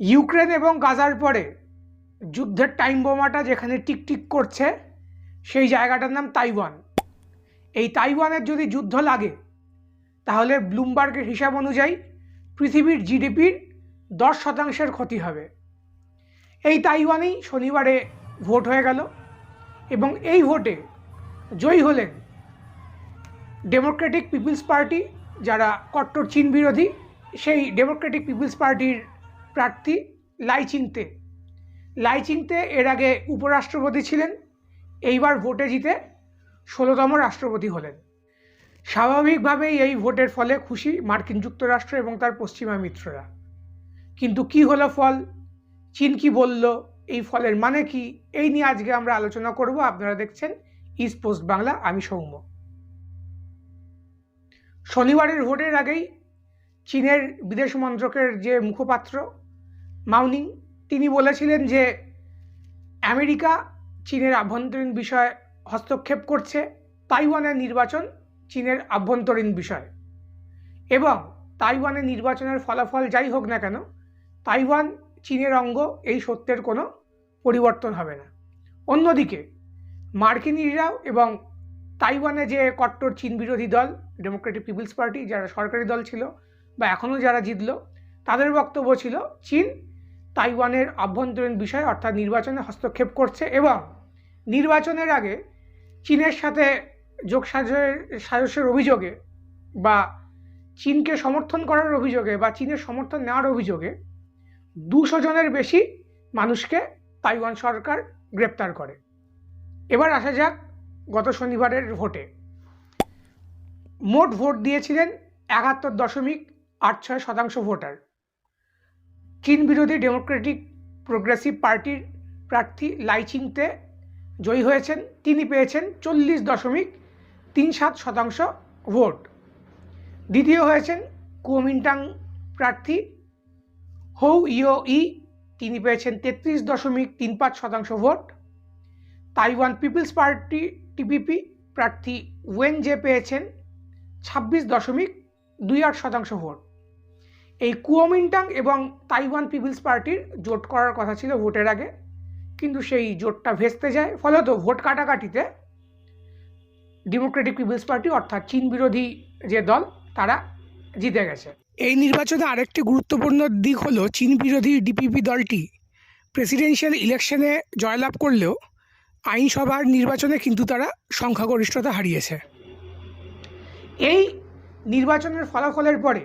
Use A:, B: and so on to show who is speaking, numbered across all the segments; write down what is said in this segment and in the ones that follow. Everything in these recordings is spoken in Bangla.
A: ইউক্রেন এবং গাজার পরে যুদ্ধের টাইম বোমাটা যেখানে টিকটিক করছে, সেই জায়গাটার নাম তাইওয়ান। এই তাইওয়ানের যদি যুদ্ধ লাগে, তাহলে ব্লুমবার্গের হিসাব অনুযায়ী পৃথিবীর জিডিপির দশ শতাংশের ক্ষতি হবে। এই তাইওয়ানেই শনিবারে ভোট হয়ে গেল এবং এই ভোটে জয়ী হলেন ডেমোক্রেটিক পিপলস পার্টি যারা কট্টর চীন বিরোধী, সেই ডেমোক্রেটিক পিপলস পার্টির প্রার্থী লাইচিংতে। লাইচিংতে এর আগে উপরাষ্ট্রপতি ছিলেন, এইবার ভোটে জিতে ষোলোতম রাষ্ট্রপতি হলেন। স্বাভাবিকভাবেই এই ভোটের ফলে খুশি মার্কিন যুক্তরাষ্ট্র এবং তার পশ্চিমা মিত্ররা। কিন্তু কি হলো ফল? চীন কি বলল? এই ফলের মানে কি? এই নিয়ে আজকে আমরা আলোচনা করব। আপনারা দেখছেন ইস্ট পোস্ট বাংলা আমি সৌম্য। শনিবারের ভোটের আগেই চীনের বিদেশ মন্ত্রকের যে মুখপাত্র মাউনিং, তিনি বলেছিলেন যে আমেরিকা চীনের আভ্যন্তরীণ বিষয়ে হস্তক্ষেপ করছে, তাইওয়ানের নির্বাচন চীনের আভ্যন্তরীণ বিষয়। এবং তাইওয়ানের নির্বাচনের ফলাফল যাই হোক না কেন, তাইওয়ান চীনের অঙ্গ, এই সত্যের কোনো পরিবর্তন হবে না। অন্যদিকে মার্কিনিরাও এবং তাইওয়ানে যে কট্টর চীন বিরোধী দল ডেমোক্রেটিক পিপলস পার্টি যারা সরকারি দল ছিল বা এখনও যারা জিতল, তাদের বক্তব্য ছিল, চীন তাইওয়ানের আভ্যন্তরীণ বিষয়, অর্থাৎ নির্বাচনে হস্তক্ষেপ করছে এবং নির্বাচনের আগে চীনের সাথে যোগ সাজসের অভিযোগে বা চীনকে সমর্থন করার অভিযোগে বা চীনের সমর্থন নেওয়ার অভিযোগে দুশো জনের বেশি মানুষকে তাইওয়ান সরকার গ্রেপ্তার করে। এবার আসা যাক গত শনিবারের ভোটে। মোট ভোট দিয়েছিলেন একাত্তর দশমিক আট ছয় শতাংশ ভোটার। চীন বিরোধী ডেমোক্রেটিক প্রোগ্রেসিভ পার্টির প্রার্থী লাইচিংতে জয়ী হয়েছেন। তিনি পেয়েছেন চল্লিশ দশমিক তিন সাত শতাংশ ভোট। দ্বিতীয় হয়েছেন কুমিন্টাং প্রার্থী হৌ ইও ই তিনি পেয়েছেন তেত্রিশ দশমিক তিন পাঁচ শতাংশ vote. Taiwan People's Party TPP প্রার্থী ওয়েন জে পেয়েছেন ছাব্বিশ দশমিক দুই আট শতাংশ ভোট। এই কুয়োমিন্টাং এবং তাইওয়ান পিপলস পার্টির জোট করার কথা ছিল ভোটের আগে কিন্তু সেই জোটটা ভেস্তে যায়। ফলত ভোট কাটাকাটিতে ডেমোক্রেটিক পিপলস পার্টি অর্থাৎ চীন বিরোধী যে দল তারা জিতে গেছে। এই নির্বাচনে আরেকটি গুরুত্বপূর্ণ দিক হলো চীন বিরোধী ডিপিপি দলটি প্রেসিডেন্সিয়াল ইলেকশনে জয়লাভ করলেও আইনসভার নির্বাচনে কিন্তু তারা সংখ্যাগরিষ্ঠতা হারিয়েছে। এই নির্বাচনের ফলাফলের পরে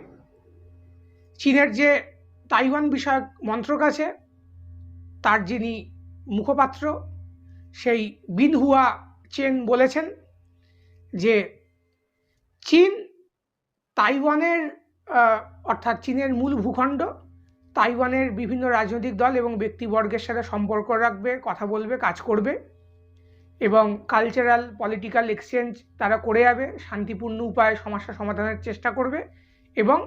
A: চীনের যে তাইওয়ান বিষয়ক মন্ত্রক আছে, তার যিনি মুখপাত্র, সেই বিনহুয়া চেন বলেছেন যে চীন তাইওয়ানের অর্থাৎ চীনের মূল ভূখণ্ড, তাইওয়ানের বিভিন্ন রাজনৈতিক দল এবং ব্যক্তিবর্গের সাথে সম্পর্ক রাখবে, কথা বলবে, কাজ করবে এবং কালচারাল পলিটিক্যাল এক্সচেঞ্জ তারা করে যাবে, শান্তিপূর্ণ উপায়ে সমস্যা সমাধানের চেষ্টা করবে এবং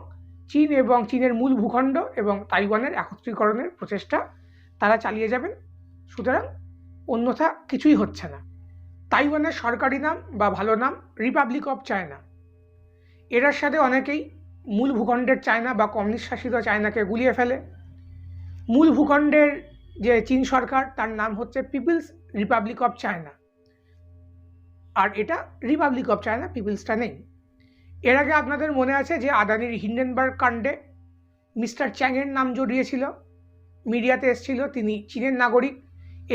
A: চীন এবং চীনের মূল ভূখণ্ড এবং তাইওয়ানের একত্রীকরণের প্রচেষ্টা তারা চালিয়ে যাবেন। সুতরাং অন্যথা কিছুই হচ্ছে না। তাইওয়ানের সরকারি নাম বা ভালো নাম রিপাবলিক অফ চায়না এটার সাথে অনেকেই মূল ভূখণ্ডের চায়না বা কমিউনিস্ট শাসিত চায়নাকে গুলিয়ে ফেলে। মূল ভূখণ্ডের যে চীন সরকার, তার নাম হচ্ছে পিপলস রিপাবলিক অফ চায়না আর এটা রিপাবলিক অফ চায়না পিপলসটা নেই। এর আগে আপনাদের মনে আছে যে আদানির হিন্ডেনবার্গ কাণ্ডে মিস্টার চ্যাংয়ের নাম জড়িয়েছিল? মিডিয়াতে এসেছিল, তিনি চীনের নাগরিক।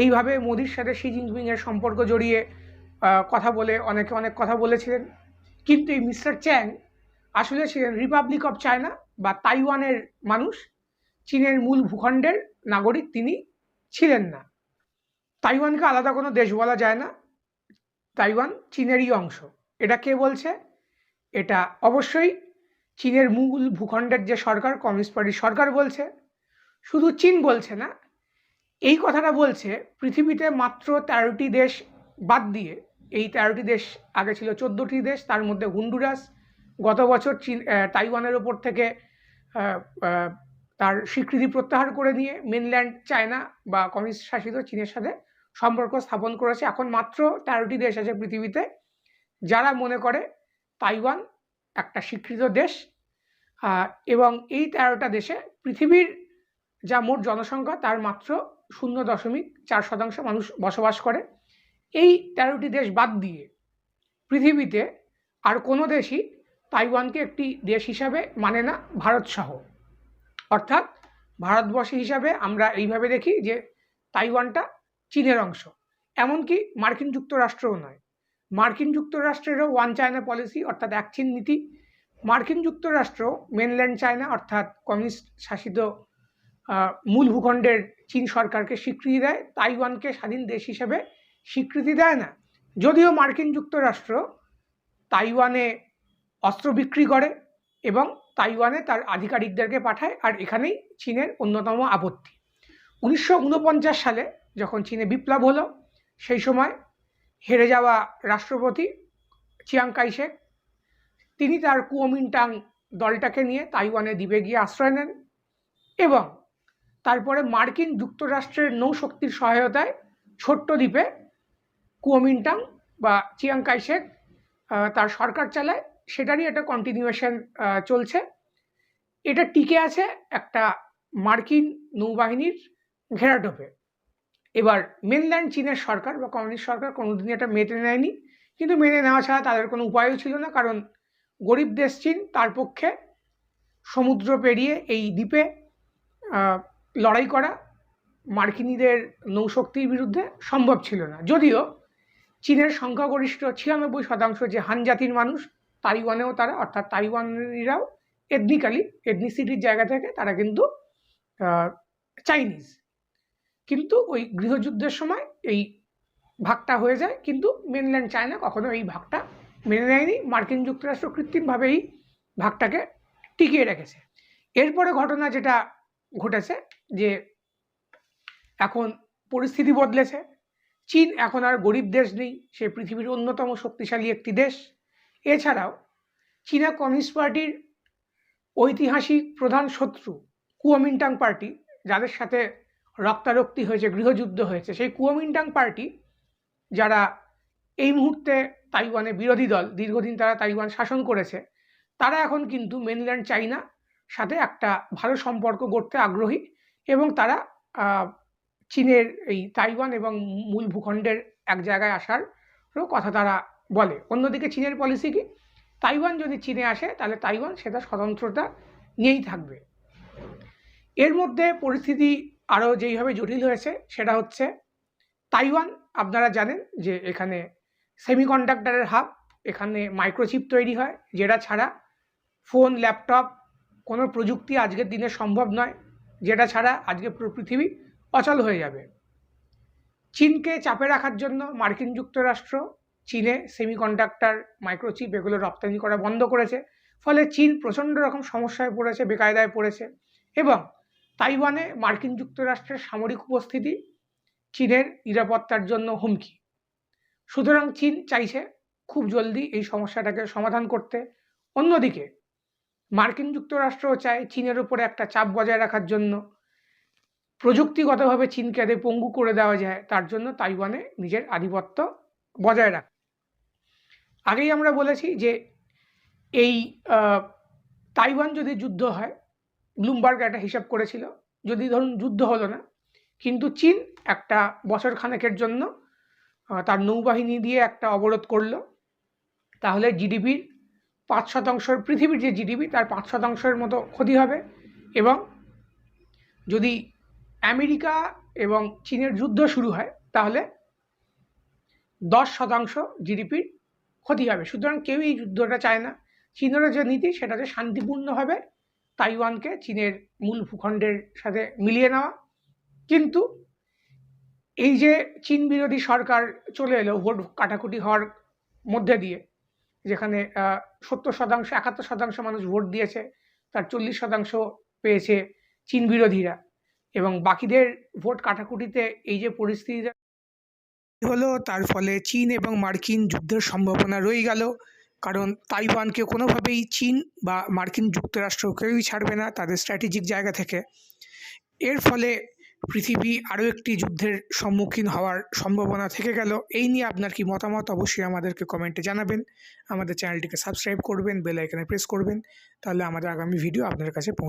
A: এইভাবে মোদির সাথে শি জিনপিংয়ের সম্পর্ক জড়িয়ে কথা বলে, অনেকে অনেক কথা বলেছিলেন। কিন্তু এই মিস্টার চ্যাং আসলে ছিলেন রিপাবলিক অফ চায়না বা তাইওয়ানের মানুষ। চীনের মূল ভূখণ্ডের নাগরিক তিনি ছিলেন না। তাইওয়ানকে আলাদা কোনো দেশ বলা যায় না। তাইওয়ান চীনেরই অংশ। এটা কে বলছে? এটা অবশ্যই চীনের মূল ভূখণ্ডের যে সরকার, কমিউনিস্ট পার্টির সরকার বলছে, শুধু চীন বলছে না, এই কথাটা বলছে পৃথিবীতে মাত্র তেরোটি দেশ বাদ দিয়ে, এই তেরোটি দেশ আগে ছিল চোদ্দোটি দেশ, তার মধ্যে হুন্ডুরাস, গত বছর চীন তাইওয়ানের ওপর থেকে তার স্বীকৃতি প্রত্যাহার করে নিয়ে মেনল্যান্ড চায়না বা কমিউনিস্ট শাসিত চীনের সাথে সম্পর্ক স্থাপন করেছে। এখন মাত্র তেরোটি দেশ আছে পৃথিবীতে, যারা মনে করে তাইওয়ান, একটা স্বীকৃত দেশ এবং এই তেরোটা দেশে পৃথিবীর যা মোট জনসংখ্যা তার মাত্র শূন্য দশমিক চার শতাংশ মানুষ বসবাস করে। এই তেরোটি দেশ বাদ দিয়ে পৃথিবীতে আর কোনো দেশই তাইওয়ানকে একটি দেশ হিসাবে মানে না ভারতসহ অর্থাৎ ভারতবর্ষ হিসাবে আমরা এইভাবে দেখি যে তাইওয়ানটা চীনের অংশ, এমনকি মার্কিন যুক্তরাষ্ট্রও নয়। মার্কিন যুক্তরাষ্ট্রেরও ওয়ান চায়না পলিসি, অর্থাৎ এক চীন নীতি। মার্কিন যুক্তরাষ্ট্র, মেনল্যান্ড চায়না, অর্থাৎ কমিউনিস্ট শাসিত মূল ভূখণ্ডের চীন সরকারকে স্বীকৃতি দেয়, তাইওয়ানকে স্বাধীন দেশ হিসেবে স্বীকৃতি দেয় না। যদিও মার্কিন যুক্তরাষ্ট্র তাইওয়ানে অস্ত্র বিক্রি করে এবং তাইওয়ানে তার আধিকারিকদেরকে পাঠায়, আর এখানেই চীনের অন্যতম আপত্তি। উনিশশো উনপঞ্চাশ সালে যখন চীনে বিপ্লব হলো, সেই সময় হেরে যাওয়া রাষ্ট্রপতি চিয়াং কাইশেক তিনি তার কুওমিনটাং দলটাকে নিয়ে তাইওয়ানে দ্বীপে গিয়ে আশ্রয় নেন এবং তারপরে মার্কিন যুক্তরাষ্ট্রের নৌশক্তির সহায়তায় ছোট্ট দ্বীপে কুওমিনটাং বা চিয়াং কাইশেক তার সরকার চালায়। সেটারই একটা কন্টিনিউয়েশন চলছে। এটা টিকে আছে একটা মার্কিন নৌবাহিনীর ঘেরাটোপে। এবার মেনল্যান্ড চীনের সরকার বা কমিউনিস্ট সরকার কোনোদিনই এটা মেনে নেয়নি। কিন্তু মেনে নেওয়া ছাড়া তাদের কোনো উপায়ও ছিল না, কারণ গরিব দেশ চীন, তার পক্ষে সমুদ্র পেরিয়ে এই দ্বীপে লড়াই করা মার্কিনীদের নৌশক্তির বিরুদ্ধে সম্ভব ছিল না। যদিও চীনের সংখ্যাগরিষ্ঠ ছিয়ানব্বই শতাংশ যে হান জাতির মানুষ, তাইওয়ানেও তারা, অর্থাৎ তাইওয়ানিরাও এথনিক্যালি এথনিসিটির জায়গা থেকে তারা কিন্তু চাইনিজ কিন্তু ওই গৃহযুদ্ধের সময় এই ভাগটা হয়ে যায়। কিন্তু মেনল্যান্ড চায়না কখনো এই ভাগটা মেনে নেয়নি। মার্কিন যুক্তরাষ্ট্র কৃত্রিমভাবে এই ভাগটাকে টিকিয়ে রেখেছে। এরপরে ঘটনা যেটা ঘটেছে যে এখন পরিস্থিতি বদলেছে। চীন এখন আর গরিব দেশ নেই। সে পৃথিবীর অন্যতম শক্তিশালী একটি দেশ। এছাড়াও চীনা কমিউনিস্ট পার্টির ঐতিহাসিক প্রধান শত্রু কুওমিন্টাং পার্টি, যাদের সাথে রক্তারক্তি হয়েছে, গৃহযুদ্ধ হয়েছে। সেই কুওমিন্টাং পার্টি যারা এই মুহূর্তে তাইওয়ানে বিরোধী দল, দীর্ঘদিন তারা তাইওয়ান শাসন করেছে, তারা এখন কিন্তু মেনল্যান্ড চাইনা সাথে একটা ভালো সম্পর্ক গড়তে আগ্রহী এবং তারা চীনের এই তাইওয়ান এবং মূল ভূখণ্ডের এক জায়গায় আসারও কথা তারা বলে। অন্যদিকে চীনের পলিসি কি? তাইওয়ান যদি চীনে আসে, তাহলে তাইওয়ান সেটা স্বতন্ত্রতা নিয়েই থাকবে। এর মধ্যে পরিস্থিতি আরও যেইভাবে জটিল হয়েছে, সেটা হচ্ছে তাইওয়ান, আপনারা জানেন যে এখানে সেমিকন্ডাক্টরের হাব, এখানে মাইক্রোচিপ তৈরি হয়, যেটা ছাড়া ফোন, ল্যাপটপ কোনো প্রযুক্তি আজকের দিনে সম্ভব নয়, যেটা ছাড়া আজকে পুরো পৃথিবী অচল হয়ে যাবে। চীনকে চাপে রাখার জন্য মার্কিন যুক্তরাষ্ট্র, চীনে সেমিকন্ডাক্টর, মাইক্রোচিপ এগুলো রপ্তানি করা বন্ধ করেছে, ফলে চীন প্রচণ্ড রকম সমস্যায় পড়েছে, বেকায়দায় পড়েছে এবং তাইওয়ানে মার্কিন যুক্তরাষ্ট্রের সামরিক উপস্থিতি, চীনের নিরাপত্তার জন্য হুমকি। সুতরাং চীন চাইছে খুব জলদি এই সমস্যাটাকে সমাধান করতে। অন্যদিকে, মার্কিন যুক্তরাষ্ট্রও চায় চীনের উপরে একটা চাপ বজায় রাখার জন্য। প্রযুক্তিগতভাবে চীনকে এদের পঙ্গু করে দেওয়া যায়, তার জন্য তাইওয়ানে নিজের আধিপত্য বজায় রাখ। আগেই আমরা বলেছি যে এই তাইওয়ান যদি যুদ্ধ হয় ব্লুমবার্গ একটা হিসাব করেছিল, যদি ধরুন যুদ্ধ হলো না, কিন্তু চীন একটা বছর খানেকের জন্য তার নৌবাহিনী দিয়ে একটা অবরোধ করল। তাহলে জিডিপির পাঁচ শতাংশের, পৃথিবীর যে জিডিপি তার পাঁচ শতাংশের মতো ক্ষতি হবে এবং যদি আমেরিকা এবং চীনের যুদ্ধ শুরু হয়, তাহলে দশ শতাংশ জিডিপির ক্ষতি হবে। সুতরাং কেউই যুদ্ধটা চায় না। চীনেরও যে নীতি, সেটা যে শান্তিপূর্ণভাবে তাইওয়ানকে চীনের মূল ভূখণ্ডের সাথে মিলিয়ে নেওয়া। কিন্তু এই যে চীন বিরোধী সরকার চলে এলো ভোট কাটাকুটি হওয়ার মধ্যে দিয়ে, যেখানে সত্তর শতাংশ, একাত্তর শতাংশ মানুষ ভোট দিয়েছে, তার চল্লিশ শতাংশ পেয়েছে চীন বিরোধীরা। এবং বাকিদের ভোট কাটাকুটিতে এই যে পরিস্থিতি হলো, তার ফলে চীন এবং মার্কিন যুদ্ধের সম্ভাবনা রয়ে গেল। কারণ তাইওয়ানকে কোনোভাবেই চীন বা মার্কিন যুক্তরাষ্ট্র কেউই ছাড়বে না তাদের স্ট্র্যাটেজিক জায়গা থেকে। এর ফলে পৃথিবী আরও একটি যুদ্ধের সম্মুখীন হওয়ার সম্ভাবনা থেকে গেল। এই নিয়ে আপনার কি মতামত অবশ্যই আমাদেরকে কমেন্টে জানাবেন। আমাদের চ্যানেলটিকে সাবস্ক্রাইব করবেন বেল প্রেস করবেন। তাহলে আমাদের আগামী ভিডিও আপনার কাছে পৌঁছ